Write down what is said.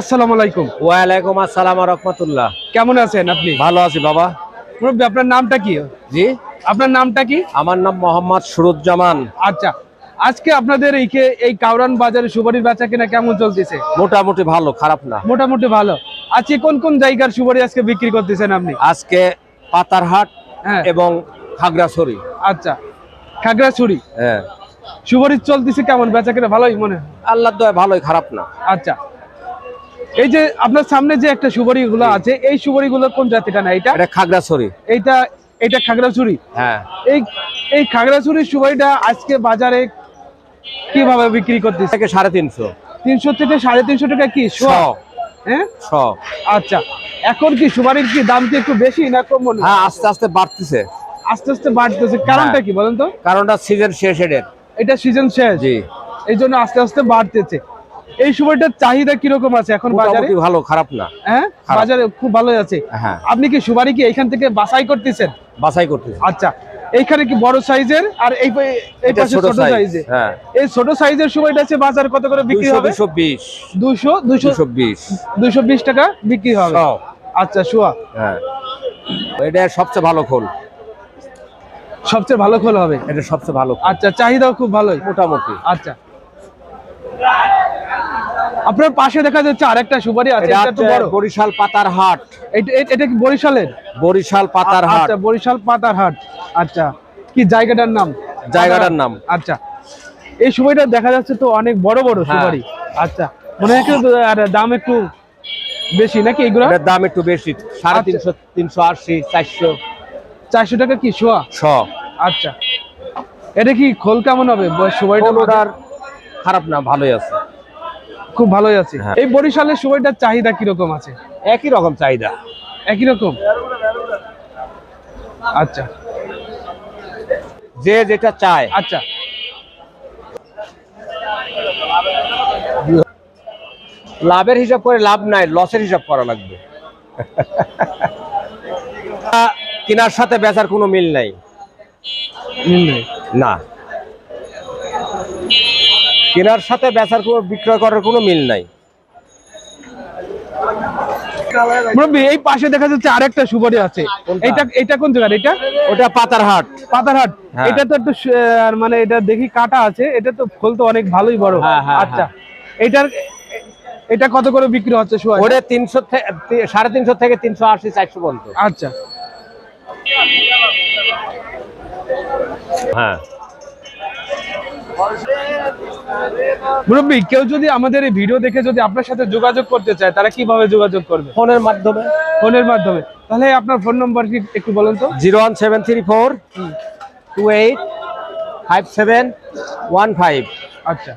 আসসালামু আলাইকুম। ওয়ালাইকুম আসসালাম রহমতুল্লাহ। কেমন আছেন আপনি? ভালো আছি বাবা। মুরব্বী আপনার নামটা কি? জি? আপনার নামটা কি? আমার নাম মোহাম্মদ সুরুজ্জামান। আচ্ছা আজকে আপনাদের এইকে এই কাউরান বাজারে সুপারির বেচা কিনা কেমন চলতেছে? মোটামুটি ভালো খারাপ না। মোটামুটি ভালো। আজকে কোন কোন জায়গার সুপারি আজকে বিক্রি করতেছেন আপনি? আজকে পাতারহাট হ্যাঁ। এবং খাগড়াছড়ি। আচ্ছা খাগড়াছড়ি। হ্যাঁ। সুপারি চলতেছে কেমন? বেচা কিনা ভালোই মনে হয়? আল্লাহ দয় ভালোই খারাপ না। আচ্ছা এই যে আপনার সামনে যে একটা সুপারি গুলো আছে এই সুপারি গুলো কোন জাতিটা না এটা এটা খাগড়াছড়ি। এইটা এটা খাগড়াছড়ি? হ্যাঁ। এই এই খাগড়াছড়ির সুপারিটা আজকে বাজারে কীভাবে বিক্রি করতেছে? থেকে সাড়ে তিনশো। তিনশো থেকে সাড়ে তিনশো টাকা কি? হ্যাঁ? ছ আচ্ছা। এখন কি সুপারির কি দাম কি একটু বেশি না কম হ্যাঁ আস্তে আস্তে বাড়তেছে। আস্তে আস্তে বাড়তেছে। কারণটা হ্যাঁ। কি বলেন তো? কারণটা সিজন শেষ এদের। এটা সিজন শেষ। জি। এই জন্য আস্তে আস্তে বাড়তেছে। এই সুপারিটার চাহিদা কীরকম আছে এখন বাজারে? ভালো খারাপ না। হ্যাঁ? বাজারে খুব ভালো আছে। হ্যাঁ। আপনি কি সুপারি কি এখান থেকে বাছাই করতেছেন? বাছাই করতেছে। আচ্ছা এইখানে কি বড় সাইজের? আর এই এই পাশে ছোট সাইজ সাইজের। হ্যাঁ। এই ছোট সাইজের সুপারিটা আছে বাজার কত করে বিক্রি হবে? দুশো বিশ। দুশো দুশো দুশো বিশ। দুশো বিশ টাকা বিক্রি হবে। আচ্ছা শুয়া। হ্যাঁ। এটা সবচেয়ে ভালো খোল। সবচেয়ে ভালো খোল হবে? এটা সবচেয়ে ভালো আচ্ছা চাহিদাও খুব ভালোই। মোটামুটি। আচ্ছা। আপনার পাশে দেখা যাচ্ছে আরেকটা সুপারি আছে এটা তো বড়। বরিশাল পাতার হাট। এটা কি বরিশালের? বরিশাল পাতার হাট। আচ্ছা বরিশাল পাতার হাট। আচ্ছা কি জায়গাটার নাম? জায়গাটার নাম। আচ্ছা এই সুপারিটা দেখা যাচ্ছে তো অনেক বড় বড় হ্যাঁ। সুপারি। আচ্ছা মনে হয় দাম একটু বেশি নাকি এগুলো? দাম একটু বেশি সাড়ে আচ্ছা। তিনশো তিনশো আশি চারশো। চারশো টাকা কি শোয়া? ছ আচ্ছা এটা কি খোল কেমন হবে? সুপারিটা খারাপ না ভালোই আছে। খুব ভালোই আছে। হ্যাঁ। এই বরিশালের সময়টার চাহিদা কীরকম আছে? একই রকম চাহিদা। একই রকম? আচ্ছা। যে যেটা চায়। আচ্ছা। লাভের হিসাব করে লাভ নাই লসের হিসাব করা লাগবে। কেনার সাথে বেচার কোনো মিল নাই। মিল নেই। না। কেনার সাথে বেচার কোনো বিক্রয় করার কোনো মিল নাই। এই পাশে দেখা যাচ্ছে আরেকটা সুপারি আছে। এটা এটা কোন জায়গা এটা? ওটা পাতার পাতারহাট। হ্যাঁ। এটা তো একটু আর মানে এটা দেখি কাটা আছে এটা তো খোল তো অনেক ভালোই বড়। হ্যাঁ, হ্যাঁ, আচ্ছা। এটার এটা কত করে বিক্রি হচ্ছে সুপারি ওটা তিনশো সাড়ে তিনশো থেকে তিনশো আশি চারশো পর্যন্ত। আচ্ছা। হ্যাঁ। মুরব্বি কেউ যদি আমাদের এই ভিডিও দেখে যদি আপনার সাথে যোগাযোগ করতে চায় তারা কীভাবে যোগাযোগ করবে? ফোনের মাধ্যমে। ফোনের মাধ্যমে। তাহলে আপনার ফোন নম্বর কি একটু বলুন তো? Zero one seven three four two eight five seven one five. আচ্ছা।